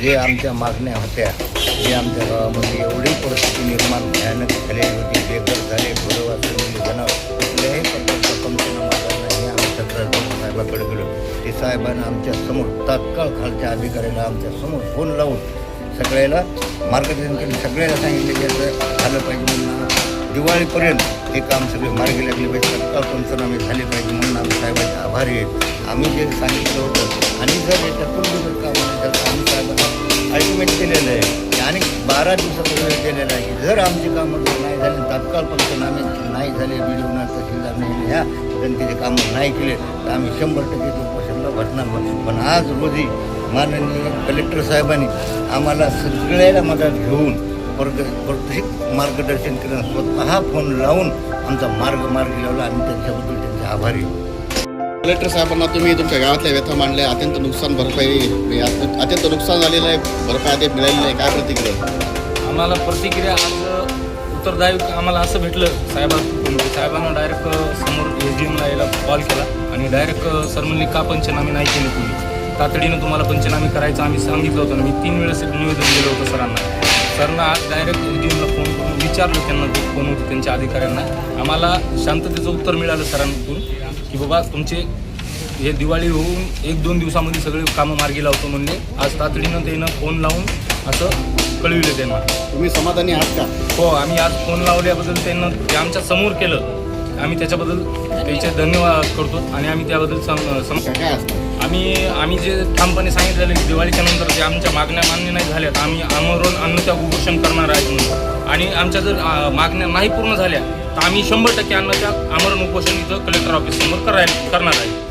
जे आमच्या मागण्या होत्या जे आमच्या गावामध्ये एवढी परिस्थिती निर्माण भयानक झालेली होती बेघर झाले पूर्ववासी जण कुठल्याही प्रकारचा पंचनामा नाही. आम्ही तक्रार साहेबाकडे गेलो. ते साहेबांना आमच्यासमोर तात्काळ खालच्या अधिकाऱ्याला आमच्यासमोर फोन लावून सगळ्याला मार्गदर्शन केलं. सगळ्याला सांगितलं की असं झालं पाहिजे म्हणून दिवाळीपर्यंत हे काम सगळे मार्गी लागले पाहिजे. तत्काळ पंचनामे झाले पाहिजे म्हणून आम्ही साहेबांचे आभारी आहेत आम्ही जे सांगितलं होतं आणि जर याच्यातून जर काम आम्ही साहेबांना अल्टिमेट केलेलं आहे. आणि बारा दिवसापूर्वी केलेलं आहे. जर आमची कामं नाही झाली तात्काळ पंचनामे नाही झाले मिळवणार तहसीलदार नाही ह्या जनतेचे कामं नाही केले तर आम्ही शंभर टक्के ते उपोषणाला बसणार पण आज रोजी माननीय कलेक्टर साहेबांनी आम्हाला सगळ्याला मदत घेऊन वर्ग प्रत्येक मार्गदर्शन केलं. स्वतः फोन लावून आमचा मार्ग मार्गी लावला. आम्ही त्यांच्याबद्दल त्यांचे आभारी कलेक्टर साहेबांना तुम्ही तुमच्या गावातल्या व्यथा मांडल्या अत्यंत नुकसान भरपाई अत्यंत अत्यंत नुकसान झालेलं आहे भरपाई अद्याप मिळालेली नाही. काय प्रतिक्रिया? आम्हाला प्रतिक्रिया आज उत्तरदायी आम्हाला असं भेटलं साहेबां साहेबांना डायरेक्ट समोर एस डी एमला यायला कॉल केला आणि डायरेक्ट सर म्हणले का पंचनामे नाही केले तुम्ही? तातडीनं तुम्हाला पंचनामे करायचं आम्ही सांगितलं होतं मी तीन वेळेस निवेदन दिलं होतं सरांना. सरना आज डायरेक्ट एस डी एमला फोन करून विचारलं त्यांना ते फोन होते त्यांच्या अधिकाऱ्यांना. आम्हाला शांततेचं उत्तर मिळालं सरांकडून. की बाबा तुमचे हे दिवाळी होऊन एक दोन दिवसामध्ये सगळे कामं मार्गी लावतो म्हणले. आज तातडीनं त्यानं फोन लावून असं कळविलं त्यांना. तुम्ही समाधानी आहात का? हो आम्ही आज फोन लावल्याबद्दल त्यांना ते आमच्यासमोर केलं. आम्ही त्याच्याबद्दल त्याचे धन्यवाद करतो आणि आम्ही त्याबद्दल सम सम आम्ही आम्ही जे ठामपणे सांगितलेलं की दिवाळीच्या नंतर जे आमच्या मागण्या मान्य नाही झाल्यात आम्ही आमरण अन्नत्याग उपोषण करणार आहेत म्हणून. आणि आमच्या जर मागण्या नाही पूर्ण झाल्या तर आम्ही शंभर टक्के अन्नाच्या आमरण उपोषण इथं कलेक्टर ऑफिससमोर करायला करणार आहे.